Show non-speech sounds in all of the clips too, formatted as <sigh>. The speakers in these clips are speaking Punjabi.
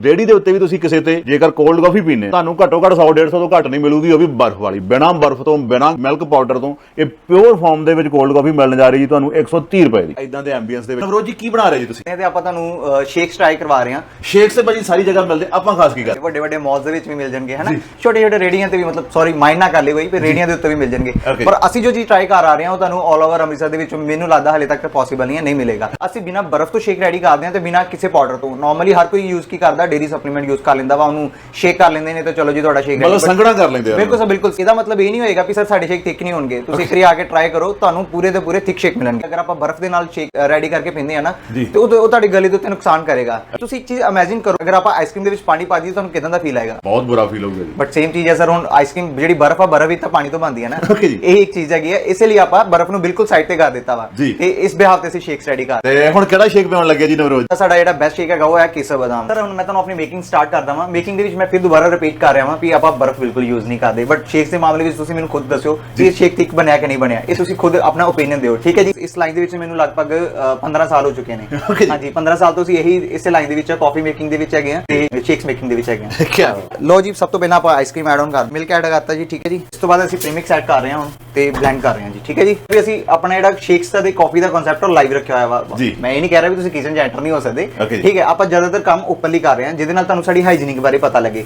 ਰੇੜੀ ਦੇ ਉੱਤੇ ਵੀ ਤੁਸੀਂ ਕਿਸੇ ਤੇ ਜੇਕਰ ਕੋਲਡ ਕਾਫੀ ਪੀਨੇ ਤੁਹਾਨੂੰ ਘੱਟੋ ਘੱਟ 100 150 ਤੋਂ ਘੱਟ ਨਹੀਂ ਮਿਲੂਗੀ ਉਹ ਵੀ ਬਰਫ਼ ਵਾਲੀ ਬਿਨਾਂ ਬਰਫ਼ ਤੋਂ ਬਿਨਾਂ ਮਿਲਕ ਪਾਊਡਰ ਤੋਂ ਇਹ ਪਿਓਰ ਫਾਰਮ ਦੇ ਵਿੱਚ ਕੋਲਡ ਕਾਫੀ ਮਿਲਣ ਜਾ ਰਹੀ ਜੀ ਤੁਹਾਨੂੰ 130 ਰੁਪਏ ਦੀ। ਇਦਾਂ ਦੇ ਐਂਬੀਐਂਸ ਦੇ ਵਿੱਚ। ਨਵਰੋਜ ਜੀ ਕੀ ਬਣਾ ਰਹੇ ਜੀ ਤੁਸੀਂ? ਇਹ ਤੇ ਆਪਾਂ ਤੁਹਾਨੂੰ ਸ਼ੇਕਸ ਟਰਾਈ ਕਰਵਾ ਰਹੇ ਹਾਂ। ਸ਼ੇਕਸ ਤੇ ਭਾਜੀ ਸਾਰੀ ਜਗ੍ਹਾ ਮਿਲਦੇ ਆਪਾਂ ਖਾਸ ਕੀ ਕਰ ਵੱਡੇ ਵੱਡੇ ਮਾਲਸ ਦੇ ਵਿੱਚ ਵੀ ਮਿਲ ਜਾਣਗੇ ਹਨਾ? ਛੋਟੇ ਛੋਟੇ ਰੇੜੀਆਂ ਤੇ ਵੀ ਮਤਲਬ ਸੌਰੀ ਮਾਈਂਡ ਨਾ ਕਰ ਲਈ ਬਈ ਪਰ ਰੇੜੀਆਂ ਦੇ ਉੱਤੇ ਵੀ ਮਿਲ ਜਾਣਗੇ. ਪਰ ਅਸੀਂ ਜੋ ਚੀਜ਼ ਟਰਾਈ ਕਰ ਆ ਰਹੇ ਹਾਂ ਉਹ ਤੁਹਾਨੂੰ 올 ਓਵਰ ਅੰਮ੍ਰਿਤਸਰ ਦੇ ਵਿੱਚ ਮੈਨੂੰ ਲੱਗਦਾ ਹਲੇ ਤੱਕ ਪੋਸੀਬਲ ਨਹੀਂ ਹੈ ਨਹੀਂ ਮਿਲੇਗਾ। ਅਸੀਂ ਬਿਨਾ ਬਰਫ਼ ਤੋਂ ਸ਼ੇਕ ਰੈਡੀ ਕਰਦੇ ਹਾਂ ਤੇ ਬਿਨਾ ਕਿਸੇ ਪਾਊਡਰ ਤੋਂ। ਨਾਰਮਲੀ ਹਰ ਕੋਈ ਯੂਜ਼ ਕੀ ਕਰਦਾ ਡੇਰੀ ਸਪਲੀਮੈਂਟ ਯੂਜ਼ ਕਰ ਲੈਂਦਾ ਵਾ ਉਹਨੂੰ ਸ਼ੇਕ ਕਰ ਲੈਂਦੇ ਨੇ ਤੇ ਚਲੋ ਜੀ ਤੁਹਾਡਾ ਸ਼ੇਕ ਮਤਲਬ ਸੰਗਣਾ ਕਰ ਲੈਂਦੇ ਆ ਬਿਲਕੁਲ ਸਰ ਬਿਲਕੁਲ। ਇਹਦਾ ਮਤਲਬ ਇਹ ਨਹੀਂ ਹੋਏਗਾ ਕਿ ਸਰ ਸਾਡੇ ਸ਼ੇਕ ਥਿਕ ਨਹੀਂ ਹੋਣਗੇ। ਤੁਸੀਂ ਇੱਕ ਵਾਰੀ ਆ ਕੇ ਟਰਾਈ ਕਰੋ ਤੁਹਾਨੂੰ ਪੂਰੇ ਦੇ ਪੂਰੇ ਥਿਕ ਸ਼ੇਕ ਮਿਲਣਗੇ। ਅਗਰ ਆਪਾਂ ਬਰਫ਼ ਦੇ ਨਾਲ ਸ਼ੇਕ ਰੈਡੀ ਕਰਕੇ ਪੀਂਦੇ ਆ ਨਾ। ਤੇ ਉਹ ਉਹ ਤੁਹਾਡੀ ਗਲੇ ਦੇ ਉੱਤੇ ਨੁਕਸਾਨ ਕਰੇਗਾ। ਤੁਸੀਂ ਇੱਕ ਚੀਜ਼ ਇਮੇਜਿਨ ਕਰੋ ਅਗਰ ਆਪਾਂ ਆਈਸਕ੍ਰੀਮ ਦੇ ਵਿੱਚ ਪਾਣੀ ਪਾ ਦਈਏ ਤੁਹਾਨੂੰ ਕਿਦਾਂ ਦਾ ਫੀਲ ਆਏਗਾ? ਬਹੁਤ ਬੁਰਾ ਫੀਲ ਹੋਊਗਾ ਜੀ। ਬਟ ਸੇਮ ਚੀਜ਼ ਹੈ ਸਰ ਹੁਣ ਆਈਸਕ੍ਰੀਮ ਜਿਹੜੀ ਬਰਫ਼ ਆ ਬਰਫ਼ ਵੀ ਤਾਂ ਪਾਣੀ ਤੋਂ ਬਣਦੀ ਹੈ ਨਾ। <laughs> ਇਹ ਇੱਕ ਚੀਜ਼ ਹੈਗੀ ਹੈ ਇਸੇ ਲਈ ਆਪਾਂ ਬਰਫ਼ ਨੂੰ ਬਿਲਕੁਲ ਸਾਈਡ ਤੇ ਕਰ ਦਿੱਤਾ ਵਾ। ਤੇ ਇਸ ਬਿਹਾਫ ਤੇ ਅਸੀਂ ਸ਼ੇਕ ਰੈਡੀ ਕਰ ਤੇ ਹੁਣ ਕਿਹੜਾ ਸ਼ੇਕ ਪਿਆਉਣ ਲੱਗੇ ਜੀ ਨਵਰੋਜ? ਸਾਡਾ ਜਿਹੜਾ ਬੈਸਟ ਸ਼ੇਕ ਹੈਗਾ ਉਹ ਹੈ ਕੇਸਰ ਬਦਾਮ। ਸਰ ਹੁਣ ਮੈਂ ਤੁਹਾਨੂੰ ਆਪਣੀ ਮੇਕਿੰਗ ਸਟਾਰਟ ਕਰਦਾ ਵਾਂ ਮੇਕਿੰਗ ਦੇ ਵਿੱਚ ਮੈਂ ਫਿਰ ਦੁਬਾਰਾ ਰਿਪੀਟ ਕਰ ਰਿਹਾ ਵਾਂ ਵੀ ਆਪਾਂ ਬਰਫ਼ ਬਿਲਕੁਲ ਯੂਜ਼ ਨਹੀਂ ਕਰਦੇ। ਬਟ ਸ਼ੇਕਸ ਦੇ ਮਾਮਲੇ ਵਿੱਚ ਤੁਸੀਂ ਮੈਨੂੰ ਖੁਦ ਦੱਸਿਓ ਕਿ ਇਹ ਸ਼ੇਕ ਠੀਕ ਬਣਿਆ ਕਿ ਨਹੀਂ ਬਣਿਆ। ਇਹ ਤੁਸੀਂ ਖੁਦ ਆਪਣਾ ਓਪੀਨੀਅਨ ਦਿਓ। ਠੀਕ ਹੈ ਜੀ? ਇਸ ਲਾਈਨ ਦੇ ਵਿੱਚ ਮੈਨੂੰ ਲਗਭਗ ਅ, 15 ਸਾਲ ਹੋ ਚੁੱਕੇ ਨੇ। <laughs> ਹਾਂਜੀ 15 ਸਾਲ ਤੋਂ ਅਸੀਂ ਇਹੀ ਇਸੇ ਲਾਈਨ ਦੇ ਵਿੱਚ ਕਾਫੀ ਮੇਕਿੰਗ ਦੇ ਵਿੱਚ ਹੈਗੇ ਆ ਤੇ ਸ਼ੇਕਸ ਮੇਕਿੰਗ ਦੇ ਵਿੱਚ ਹੈਗੇ ਆ ਕੀ ਲੋ ਜੀ ਸਭ ਤੋਂ ਪਹਿਲਾਂ ਆਪਾਂ ਆਈਸਕ੍ਰੀਮ ਐਡ ਆਨ ਕਰ ਮਿਲਕ ਐਡ ਕਰਤਾ ਜੀ ਠੀਕ ਹੈ ਜੀ? ਇਸ ਤੋਂ ਬਾਅਦ ਅਸੀਂ ਪ੍ਰੀਮਿਕਸ ਐਡ ਕਰ ਰਹੇ ਹਾਂ ਹੁਣ। ਤੇ ਬਲੈਂਡ ਕਰ ਰਹੇ ਹਾਂ ਜੀ ਠੀਕ ਹੈ ਜੀ ਵੀ ਅਸੀਂ ਆਪਣਾ ਜਿਹੜਾ ਸ਼ੇਕਸ ਦਾ ਤੇ ਕਾਫੀ ਦਾ ਕਨਸੈਪਟ ਉਹ ਲਾਈਵ ਰੱਖਿਆ ਹੋਇਆ ਵਾ ਜੀ। ਮੈਂ ਇਹ ਨਹੀਂ ਕਹਿ ਰਿਹਾ ਵੀ ਤੁਸੀਂ ਕਿਚਨ 'ਚ ਐਂਟਰ ਨਹੀਂ ਹੋ ਸਕਦੇ ਜੀ। ਠੀਕ ਹੈ ਆਪਾਂ ਜ਼ਿਆਦਾਤਰ ਕੰਮ ਓਪਨਲੀ ਕਰ ਰਹੇ ਹਾਂ ਜਿਹਦੇ ਨਾਲ ਤੁਹਾਨੂੰ ਸਾਡੀ ਹਾਈਜੀਨਿਕ ਬਾਰੇ ਪਤਾ ਲੱਗੇ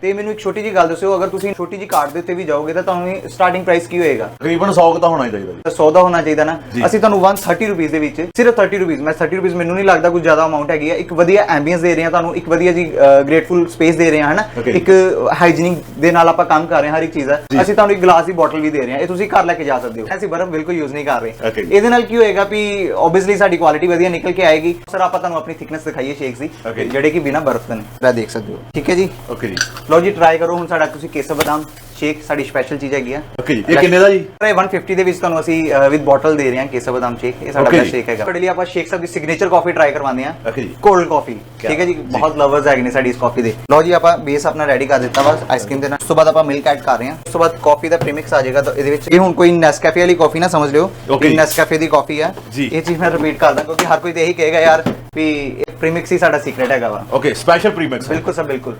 ਤੇ ਮੈਨੂੰ ਇੱਕ ਛੋਟੀ ਜੀ ਗੱਲ ਦੱਸਿਓ ਅਗਰ ਤੁਸੀਂ ਛੋਟੀ ਜੀ ਕਾਰਡ ਦੇ ਉੱਤੇ ਵੀ ਜਾਓਗੇ ਤਾਂ ਤੁਹਾਨੂੰ ਸਟਾਰਟਿੰਗ ਪ੍ਰਾਈਸ ਕੀ ਹੋਏਗਾ? ਤਕਰੀਬਨ 100 ਕੁ ਤਾਂ ਹੋਣਾ ਹੀ ਚਾਹੀਦਾ ਜੀ। 100 ਦਾ ਹੋਣਾ ਚਾਹੀਦਾ ਨਾ। ਅਸੀਂ ਤੁਹਾਨੂੰ 130 ਰੁਪਏ ਦੇ ਵਿੱਚ ਸਿਰਫ 30 ਰੁਪਏ ਮੈਂ 30 ਰੁਪਏ ਮੈਨੂੰ ਨਹੀਂ ਲੱਗਦਾ ਕੁਝ ਜ਼ਿਆਦਾ ਅਮਾਉਂਟ ਹੈਗੀ ਹੈ ਇੱਕ ਵਧੀਆ ਐਂਬੀਐਂਸ ਦੇ ਰਹੇ ਹਾਂ ਤੁਹਾਨੂੰ ਇੱਕ ਵਧੀਆ ਜੀ ਗ੍ਰੇਟਫੁਲ ਸਪੇਸ ਦੇ ਰਹੇ ਹਾਂ ਹਨਾ. ਇੱਕ ਹਾਈਜੀਨਿਕ ਦੇ ਨਾਲ ਆਪਾਂ ਕੰਮ ਕਰ ਰਹੇ ਹਾਂ ਹਰ ਇੱਕ ਚੀਜ਼ ਦਾ। ਅਸੀਂ ਤੁਹਾਨੂੰ ਇੱਕ ਗਲਾਸ ਦੀ ਬੋਟਲ ਵੀ ਦੇ ਰਹੇ ਹਾਂ। ਇਹ ਤੁਸੀਂ ਘਰ ਲੈ ਕੇ ਜਾ ਸਕਦੇ ਹੋ। ਅਸੀਂ ਬਰਫ਼ ਬਿਲਕੁਲ ਯੂਜ਼ ਨਹੀਂ ਕਰ ਰਹੇ. ਇਹਦੇ ਨਾਲ ਕੀ ਹੋਏਗਾ ਵੀ ਆਬਵੀਅਸਲੀ ਸਾਡੀ ਕੁਆਲਿਟੀ ਵਧੀਆ ਨਿਕਲ ਕੇ ਆਏਗੀ। ਸਰ ਆਪਾਂ ਤੁਹਾਨੂੰ ਆਪਣੀ ਥਿਕਨੈਸ ਦਿਖਾਈਏ ਸ਼ੇਕਸ ਦੀ. ਜਿਹੜੇ ਕਿ ਬਿਨਾ ਬਰਫ਼ ਦੇ ਨੇ। ਇਹ ਦੇਖ ਸਕਦੇ ਹੋ। ਠੀਕ ਹੈ ਜੀ? ਓਕੇ ਜੀ। ਲਓ ਜੀ ਟਰਾਈ ਕਰੋ ਹੁਣ ਸਾਡਾ ਤੁਸੀਂ ਕੇਸਰ ਬਦਾਮ ਸ਼ੇਕ ਸਾਡੀ ਸਪੈਸ਼ਲ ਚੀਜ਼ ਹੈਗੀ ਆ। ਓਕੇ ਜੀ ਇਹ ਕਿੰਨੇ ਦਾ ਜੀ? ਇਹ 150 ਦੇ ਵਿੱਚ ਤੁਹਾਨੂੰ ਅਸੀਂ ਵਿਦ ਬੋਟਲ ਦੇ ਰਹੇ ਹਾਂ ਕੇਸਰ ਬਦਾਮ ਸ਼ੇਕ ਇਹ ਸਾਡਾ ਬੈਸਟ। ਸ਼ੇਕ ਹੈਗਾ। ਤੁਹਾਡੇ ਲਈ ਆਪਾਂ ਸ਼ੇਕ ਸਾਹਿਬ ਦੀ ਸਿਗਨੇਚਰ ਕਾਫੀ ਟਰਾਈ ਕਰਵਾਉਂਦੇ ਜੀ। ਕੋਲਡ ਕਾਫੀ ਠੀਕ ਹੈ ਜੀ। ਬਹੁਤ ਲਵਰਸ ਹੈਗੇ ਨੇ ਸਾਡੀ ਇਸ ਕਾਫੀ ਦੇ। ਲਓ ਜੀ ਆਪਾਂ ਬੇਸ ਆਪਣਾ ਰੈਡੀ ਕਰ ਦਿੱਤਾ ਵਾ ਆਈਸਕ੍ਰੀਮ ਦੇ ਨਾਲ। ਉਸ ਤੋਂ ਬਾਅਦ ਆਪਾਂ ਮਿਲਕ ਐਡ ਕਰ ਰਹੇ ਹਾਂ। ਉਸ ਤੋਂ ਬਾਅਦ ਕਾਫੀ ਦਾ ਪ੍ਰੀਮਿਕਸ ਆ ਜਾਏਗਾ ਤਾਂ ਇਹਦੇ ਵਿੱਚ ਇਹ ਹੁਣ ਕੋਈ ਨੈਸਕੈਫੇ ਵਾਲੀ ਕਾਫੀ ਨਾ ਸਮਝ ਲਿਓ। ਇਹ ਨੈਸਕੈਫੇ ਦੀ ਕਾਫੀ ਆ। ਇਹ ਚੀਜ਼ ਮੈਂ ਰਿਪੀਟ ਕਰਦਾ ਕਿਉਂਕਿ ਹਰ ਕੋਈ ਤੇ ਇਹੀ ਕਹੇਗਾ ਯਾਰ ਵੀ ਇਹ ਪ੍ਰੀਮਿਕਸ ਹੀ ਸਾਡਾ ਸੀਕ੍ਰੇਟ ਹੈਗਾ ਵਾ। ਓਕੇ ਸਪੈਸ਼ਲ ਪ੍ਰੀਮਿਕਸ ਬਿਲਕੁਲ ਸਰ ਬਿਲਕੁਲ।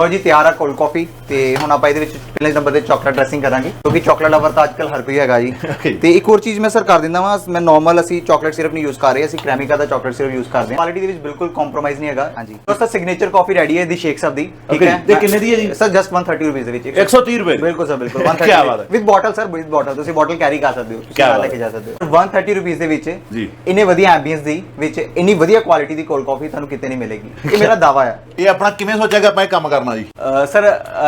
ਲਓ ਜੀ ਤਿਆਰ ਆ ਕੋਲਡ ਕਾਫੀ ਤੇ ਹੁਣ ਆਪਾਂ ਇਹਦੇ ਵਿੱਚ ਪਹਿਲੇ ਨੰਬਰ ਤੇ ਚਾਕਲੇਟ ਡ੍ਰੈਸਿੰਗ ਕਰਾਂਗੇ ਕਿਉਂਕਿ ਚਾਕਲੇਟ ਲਵਰ ਤਾਂ ਅੱਜਕੱਲ ਹਰ ਕੋਈ ਹੈਗਾ ਜੀ. ਤੇ ਇੱਕ ਹੋਰ ਚੀਜ਼ ਮੈਂ ਸਰ ਕਰ ਦਿੰਦਾ ਵਾਂ ਮੈਂ ਨਾਰਮਲ ਅਸੀਂ ਚਾਕਲੇਟ ਸਿਰਪ ਨਹੀਂ ਯੂਜ਼ ਕਰ ਰਹੇ ਅਸੀਂ ਕ੍ਰੈਮਿਕਾ ਦਾ ਚਾਕਲੇਟ ਸਿਰਪ ਯੂਜ਼ ਕਰਦੇ ਹਾਂ ਕੁਆਲਿਟੀ ਦੇ ਵਿੱਚ ਬਿਲਕੁਲ ਕੰਪਰੋਮਾਈਜ਼ ਨਹੀਂ ਹੈਗਾ ਹਾਂਜੀ ਦੋਸਤੋ ਸਿਗਨੇਚਰ ਕਾਫੀ ਰੈਡੀ ਹੈ ਦੀ ਸ਼ੇਕ ਸਬ ਦੀ ਠੀਕ ਹੈ ਤੇ ਕਿੰਨੇ ਦੀ ਹੈ ਜੀ? ਸਰ ਜਸਟ 130 ਰੁਪਏ ਦੇ ਵਿੱਚ 130 ਰੁਪਏ? ਬਿਲਕੁਲ ਸਰ ਬਿਲਕੁਲ <laughs> ਕਿਆ ਬਾਤ ਹੈ। With bottle sir with bottle ਤੁਸੀਂ ਬੋਟਲ ਕੈਰੀ ਕਰ ਸਕਦੇ ਹੋ ਤੁਸੀਂ ਕਿਆ ਨਾਲ ਬਾਤ ਲੈ ਕੇ ਜਾ ਸਕਦੇ ਹੋ 130 ਰੁਪਏ ਦੇ ਵਿੱਚ ਜੀ। ਇੰਨੇ ਵਧੀਆ ਐਂਬੀਐਂਸ ਦੀ ਵਿੱਚ ਇੰਨੀ ਵਧੀਆ ਕੁਆਲਿਟੀ ਦੀ ਕੋਲਡ ਕਾਫੀ ਤੁਹਾਨੂੰ ਕਿਤੇ ਨਹੀਂ ਮਿਲੇਗੀ ਇਹ ਮੇਰਾ ਦਾਵਾ ਹੈ ਇਹ ਆਪਣਾ ਕਿਵੇਂ ਸੋਚਿਆ ਕਿ ਆਪਾਂ ਇਹ ਕੰਮ ਕਰਨਾ ਜੀ ਅਹ ਸਰ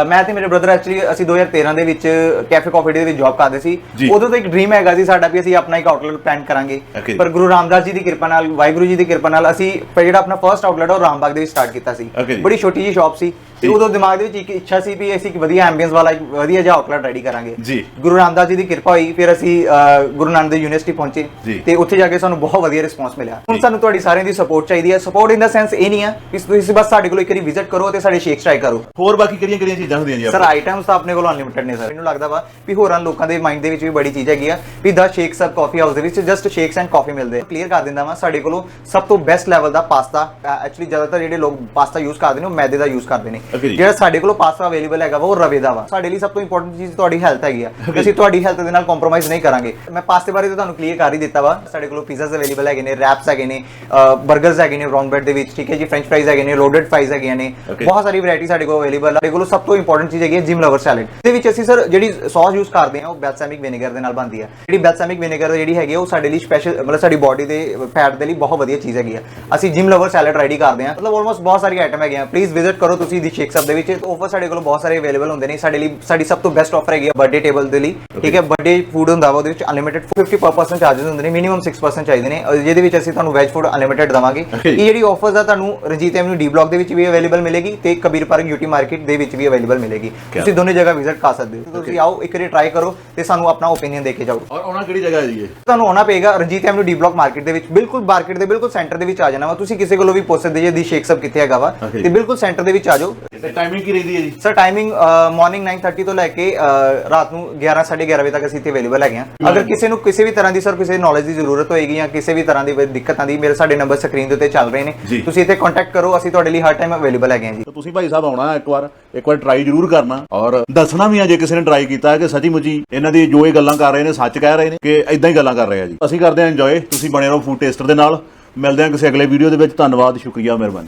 ਮੈਂ ਤੇ ਮੇਰੇ ਬ੍ਰਦਰ ਐਕਚੁਅਲੀ ਅਸੀਂ 2013 ਦੇ ਵਿੱਚ ਕੈਫੇ ਕਾਫੀ ਦੇ ਵਿੱਚ ਜੌਬ ਕਰਦੇ ਸੀ ਜੀ। ਉਦੋਂ ਤੋਂ ਇੱਕ ਡ੍ਰੀਮ ਹੈਗਾ ਸੀ ਸਾਡਾ ਵੀ ਅਸੀਂ ਆਪਣਾ ਇੱਕ ਆਊਟਲੈਟ ਪਲਾਨ ਕਰਾਂਗੇ. ਪਰ ਗੁਰੂ ਰਾਮਦਾਸ ਜੀ ਦੀ ਕਿਰਪਾ ਨਾਲ ਵਾਹਿਗੁਰੂ ਜੀ ਦੀ ਕਿਰਪਾ ਨਾਲ ਅਸੀਂ ਜਿਹੜਾ ਆਪਣਾ ਫਰਸਟ ਆਊਟਲੈਟ ਉਹ ਰਾਮਬਾਗ ਦੇ ਵਿੱਚ ਸਟਾਰਟ ਕੀਤਾ ਸੀ ਜੀ। ਬੜੀ ਛੋਟੀ ਜਿਹੀ ਸ਼ਾਪ ਸੀ ਤੇ ਜੀ। ਉਦੋਂ ਦਿਮਾਗ ਦੇ ਵਿੱਚ ਇੱਕ ਇੱਛਾ ਸੀ ਵੀ ਅਸੀਂ ਇੱਕ ਵਧੀਆ ਐਂਬੀਐਂਸ ਵਾਲਾ ਇੱਕ ਵਧੀਆ ਜਿਹਾ ਆਊਟਲੈਟ ਰੈਡੀ ਕਰਾਂਗੇ ਜੀ। ਗੁਰੂ ਰਾਮਦਾਸ ਜੀ ਦੀ ਕਿਰਪਾ ਹੋਈ ਫਿਰ ਅਸੀਂ ਗੁਰੂ ਨਾਨਕ ਦੇਵ ਯੂਨੀਵਰਸਿਟੀ ਪਹੁੰਚੇ ਜੀ। ਤੇ ਉੱਥੇ ਜਾ ਕੇ ਸਾਨੂੰ ਬਹੁਤ ਵਧੀਆ ਰਿਸਪੌਂਸ ਮਿਲਿਆ ਹੁਣ ਜੀ। ਸਾਨੂੰ ਤੁਹਾਡੀ ਸਾਰਿਆਂ ਦੀ ਸਪੋਰਟ ਚਾਹੀਦੀ ਹੈ ਸਪੋਰਟ ਇਨ ਦਾ ਸੈਂਸ ਇਹ ਨਹੀਂ ਹੈ ਕਿ ਤੁਸੀਂ ਬਸ ਸਾਡੇ ਕੋਲ ਇੱਕ ਵਾਰੀ ਵਿਜ਼ਿਟ ਕਰੋ ਤੇ ਸਾਡੇ ਸ਼ੇਕ ਟਰਾਈ ਕਰੋ ਹੋਰ ਬਾਕੀ ਕਿਹੜੀਆਂ ਕਿਹੜੀਆਂ ਚੀਜ਼ਾਂ ਹੁੰਦੀਆਂ ਜੀ ਸਰ? ਆਈਟਮਸ ਤਾਂ ਆਪਣੇ ਕੋਲ ਅਨਲਿਮਿਟਡ ਨੇ ਸਰ ਮੈਨੂੰ ਲੱਗਦਾ ਵਾ ਵੀ ਹੋਰਾਂ ਲੋਕਾਂ ਦੇ ਮਾਈਂਡ ਦੇ ਵਿੱਚ ਵੀ ਬੜੀ ਚੀਜ਼ ਹੈਗੀ ਆ ਵੀ ਦਾ ਸ਼ੇਕ ਸਰ ਕਾਫੀ ਹਾਊਸ ਦੇ ਵਿੱਚ ਜਸਟ ਸ਼ੇਕਸ ਐਂਡ ਕਾਫੀ ਮਿਲਦੇ ਆ। ਕਲੀਅਰ ਕਰ ਦਿੰਦਾ ਵਾਂ ਸਾਡੇ ਕੋਲੋਂ ਸਭ ਤੋਂ ਬੈਸਟ ਲੈਵਲ ਦਾ ਪਾਸਤਾ ਐਕਚੁਅਲੀ ਜ਼ਿਆਦਾਤਰ ਜਿਹੜੇ ਲੋਕ ਪਾਸਤਾ ਯੂਜ਼ ਕਰਦੇ ਨੇ ਉਹ ਮੈਦੇ ਦਾ ਯੂਜ਼ ਕਰਦੇ ਨੇ। ਜਿਹੜਾ ਸਾਡੇ ਕੋਲੋਂ ਪਾਸਤਾ ਅਵੇਲੇਬਲ ਹੈਗਾ ਵਾ ਉਹ ਰਵੇ ਦਾ ਵਾ। ਸਾਡੇ ਲਈ ਸਭ ਤੋਂ ਇੰਪੋਰਟੈਂਟ ਚੀਜ਼ ਤੁਹਾਡੀ ਹੈਲਥ ਹੈਗੀ ਆ। ਅਸੀਂ ਤੁਹਾਡੀ ਹੈਲਥ ਦੇ ਨਾਲ ਕੰਪਰੋਮਾਈਜ਼ ਨਹੀਂ ਕਰਾਂਗੇ। ਮੈਂ ਪਾਸਤੇ ਬਾਰੇ ਤਾਂ ਤੁਹਾਨੂੰ ਕਲੀਅਰ ਕਰ ਹੀ ਦਿੱਤਾ ਵਾ। ਸਾਡੇ ਕੋਲੋਂ ਪੀਜ਼ਾਸ ਅਵੇਲੇਬਲ ਹੈਗੇ ਨੇ ਰੈਪਸ ਹੈਗੇ ਨੇ 버ਗਰਸ ਹੈਗੇ ਨੇ ਰੌਂਗ ਬ੍ਰੈਡ ਦੇ ਵਿੱਚ ਠੀਕ ਹੈ ਜੀ? ਫ੍ਰੈਂਚ ਫ੍ਰਾਈਜ਼ ਹੈਗੇ ਨੇ ਲੋਡਡ ਫ੍ਰਾਈਜ਼ ਹੈਗੀਆਂ ਨੇ। ਬਹੁਤ ਸਾਰੀ ਵੈਰਾਈਟੀ ਸਾਡੇ ਕੋਲ ਅਵੇਲੇਬਲ ਹੈ ਸਾਡੇ ਕੋਲ ਸਭ ਤੋਂ ਇੰਪੋਰਟੈਂਟ ਚੀਜ਼ ਹੈਗੀ ਹੈ ਜਿਮ ਲਵਰ ਸੈਲਡ ਦੇ ਵਿੱਚ ਅਸੀਂ ਸਰ ਜਿਹੜੀ ਸੌਸ ਯੂਜ਼ ਕਰਦੇ ਹਾਂ ਉਹ ਬੈਲਸੈਮਿਕ ਵਿਨੇਗਰ ਦੇ ਨਾਲ ਬਣਦੀ ਹੈ ਜਿਹੜੀ ਬੈਲਸੈਮਿਕ ਵਿਨੇਗਰ ਜਿਹੜੀ ਹੈਗੀ ਉਹ ਸਾਡੇ ਲਈ ਸਪੈਸ਼ਲ ਮਤਲਬ ਸਾਡੀ ਬਾਡੀ ਦੇ ਫੈਟ ਦੇ ਲਈ ਬਹੁਤ ਵਧੀਆ ਚੀਜ਼ ਹੈਗੀ ਹੈ ਅਸੀਂ ਜਿਮ ਲਵਰ ਸੈਲਡ ਰੈਡੀ ਕਰਦੇ ਹਾਂ। ਮਤਲਬ ਆਲਮੋਸਟ ਬਹੁਤ ਸਾਰੀ ਆਈਟਮ ਹੈਗੀਆਂ। ਪਲੀਜ਼ ਵਿਜ਼ਿਟ ਕਰੋ ਤੁਸੀਂ ਦੀ ਸ਼ੇਕ ਸਬ ਦੇ ਵਿੱਚ। ਆਫਰ ਸਾਡੇ ਕੋਲ ਬਹੁਤ ਸਾਰੇ ਅਵੇਲੇਬਲ ਹੁੰਦੇ ਨੇ। ਸਾਡੇ ਲਈ ਸਾਡੀ ਸਭ ਤੋਂ ਬੈਸਟ ਆਫਰ ਹੈਗੀ ਹੈ ਬਰਥਡੇ ਟੇਬਲ ਦੇ ਲਈ। ਠੀਕ ਹੈ ਬਰਥਡੇ ਫੂਡ ਹੁੰਦਾ ਵਾ ਉਹਦੇ ਵਿੱਚ ਅਨਲਿਮਿਟਡ 50% ਚਾਰजेस ਹੁੰਦੇ ਨੇ। ਮਿਨੀਮਮ 6% ਚਾਹੀਦੇ ਨੇ। ਜਿਹਦੇ ਵਿੱਚ ਅਸੀਂ ਤੁਹਾਨੂੰ ਵੈਜ ਫੂਡ ਅਨਲਿਮਿਟਡ ਦਵਾਂਗੇ। ਇਹ ਜਿਹੜੀ ਆਫਰਸ ਆ ਤੁਹਾਨੂੰ ਰਣਜੀਤ ਐਵਨਿਊ ਡੀ ਬਲਾਕ ਦੇ ਵਿੱਚ ਵੀ ਅਵੇਲੇਬਲ ਮਿਲੇਗੀ ਤੇ ਕਬੀਰ ਪਾਰਕ ਯੂਟੀ ਮਾਰਕੀਟ ਦੇ ਵਿੱਚ ਵੀ ਅਵੇਲੇਬਲ ਮਿਲੇਗੀ। ਤੁਸੀਂ ਦੋਨੇ ਜਗ੍ਹਾ ਵਿਜ਼ਿਟ ਕਰ ਸਕਦੇ ਹੋ। ਤੁਸੀਂ ਆਓ ਇੱਕ ਵਾਰੀ ਟਰਾਈ ਕਰੋ ਤੇ ਸਾਨੂੰ ਆਪਣਾ ਓਪੀਨੀਅਨ ਦੇ ਕੇ ਜਾਓ। ਔਰ ਉਹਨਾਂ ਕਿਹੜੀ ਜਗ੍ਹਾ ਹੈ ਜੀ ਇਹ? ਤੁਹਾਨੂੰ ਆਉਣਾ ਪਏਗਾ Ranjit avenue D block market ਦੇ ਵਿੱਚ। ਬਿਲਕੁਲ ਮਾਰਕੀਟ ਦੇ ਬਿਲਕੁਲ ਸੈਂਟਰ ਦੇ ਵਿੱਚ ਆ ਜਾਣਾ ਵਾ। ਤੁਸੀਂ ਕਿਸੇ ਕੋਲੋਂ ਵੀ ਪੁੱਛ ਸਕਦੇ ਜੇ ਦੀ ਸ਼ੇਕ ਸਬ ਕਿੱਥੇ ਹੈਗਾ ਵਾ। ਤੇ ਬਿਲਕੁਲ ਸੈਂਟਰ ਦੇ ਵਿੱਚ ਆ ਜਾਓ। ਤੇ ਟਾਈਮਿੰਗ ਕੀ ਰਹਿੰਦੀ ਹੈ ਜੀ? ਸਰ ਟਾਈਮਿੰਗ ਮਾਰਨਿੰਗ 9:30 ਤੋਂ ਲੈ ਕੇ ਰਾਤ ਨੂੰ 11 11:30 ਵਜੇ ਤੱਕ ਅਸੀਂ ਇੱਥੇ ਅਵੇਲੇਬਲ ਹੈਗੇ ਹਾਂ। ਅਗਰ ਕਿਸੇ ਨੂੰ ਕਿਸੇ ਵੀ ਤਰ੍ਹਾਂ ਦੀ ਸਰ ਕਿਸੇ ਨੌਲੇਜ ਦੀ ਜ਼ਰੂਰਤ ਹੋਏਗੀ ਜਾਂ ਕਿਸੇ ਵੀ ਤਰ੍ਹਾਂ ਦੀ ਦਿੱਕਤ ਆਂਦੀ ਮੇਰੇ ਸਾਡੇ ਨੰਬਰ ਸਕਰੀਨ ਦੇ ਉੱਤੇ ਚੱਲ ਰਹੇ ਨੇ। ਤੁਸੀਂ ਇੱਥੇ ਕੰਟੈਕਟ ਕਰੋ ਅਸੀਂ ਤੁਹਾਡੇ ਲਈ ਹਰ ਟਾਈਮ ਅਵੇਲੇਬਲ ਹੈਗੇ ਹਾਂ ਜੀ। ਤੁਸੀਂ ਭਾਈ ਸਾਹਿਬ ਆਉਣਾ ਇੱਕ ਵਾਰ ਇੱਕ ਵਾਰ ਟਰਾਈ ਜ਼ਰੂਰ ਕਰਨਾ। ਔਰ ਦੱਸਣਾ ਵੀ ਆ, ਜੇ ਕਿਸੇ ਨੇ ਟਰਾਈ ਕੀਤਾ ਕਿ ਸੱਚੀ ਮੁੱਚੀ ਇਹਨਾਂ ਦੀ ਜੋ ਇਹ ਗੱਲਾਂ ਕਰ ਰਹੇ ਨੇ, ਸੱਚ ਕਹਿ ਰਹੇ ਨੇ, ਕਿ ਇਦਾਂ ਹੀ ਗੱਲਾਂ ਕਰ ਰਹੇ ਆ ਜੀ। ਅਸੀਂ ਕਰਦੇ ਹਾਂ ਇੰਜੋਏ ਤੁਸੀਂ ਬਣੇ ਰਹੋ ਫੂਡ ਟੇਸਟਰ ਦੇ ਨਾਲ। ਮਿਲਦੇ ਹਾਂ ਕਿਸੇ ਅਗਲੇ ਵੀਡੀਓ ਦੇ ਵਿੱਚ। ਧੰਨਵਾਦ, ਸ਼ੁਕਰੀਆ, ਮਿਹਰਬਾਨੀ।